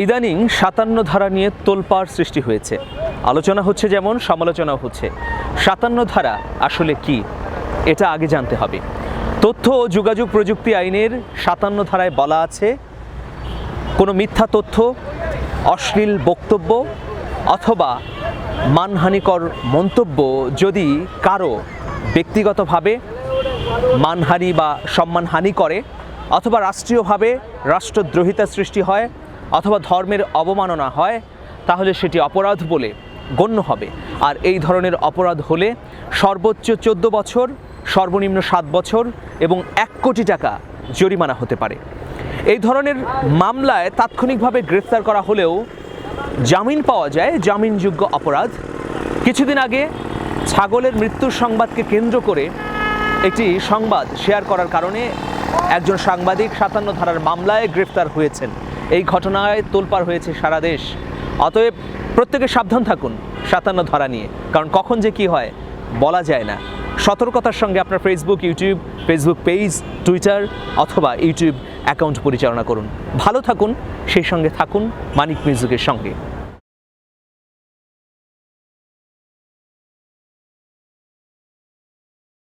ইদানিং সাতান্ন ধারা নিয়ে তোলপাড় সৃষ্টি হয়েছে। আলোচনা হচ্ছে যেমন, সমালোচনাও হচ্ছে। সাতান্ন ধারা আসলে কি? এটা আগে জানতে হবে। তথ্য ও যোগাযোগ প্রযুক্তি আইনের সাতান্ন ধারায় বলা আছে, কোনো মিথ্যা তথ্য, অশ্লীল বক্তব্য অথবা মানহানিকর মন্তব্য যদি কারও ব্যক্তিগতভাবে মানহানি বা সম্মানহানি করে অথবা রাষ্ট্রীয়ভাবে রাষ্ট্রদ্রোহিতা সৃষ্টি হয় অথবা ধর্মের অবমাননা হয়, তাহলে সেটি অপরাধ বলে গণ্য হবে। আর এই ধরনের অপরাধ হলে সর্বোচ্চ চোদ্দ বছর, সর্বনিম্ন সাত বছর এবং এক কোটি টাকা জরিমানা হতে পারে। এই ধরনের মামলায় তাৎক্ষণিকভাবে গ্রেফতার করা হলেও জামিন পাওয়া যায়, জামিনযোগ্য অপরাধ। কিছুদিন আগে ছাগলের মৃত্যুর সংবাদকে কেন্দ্র করে একটি সংবাদ শেয়ার করার কারণে একজন সাংবাদিক সাতান্ন ধারার মামলায় গ্রেফতার হয়েছেন। এই ঘটনায় তোলপাড় হয়েছে সারা দেশ। অতএব প্রত্যেকে সাবধান থাকুন সাতান্ন ধরা নিয়ে। কারণ কখন যে কি হয় বলা যায় না। সতর্কতার সঙ্গে আপনার Facebook YouTube Facebook page Twitter অথবা ইউটিউব অ্যাকাউন্ট পরিচালনা করুন। ভালো থাকুন, সেই সঙ্গে থাকুন মানিক মিউজিকের সঙ্গে।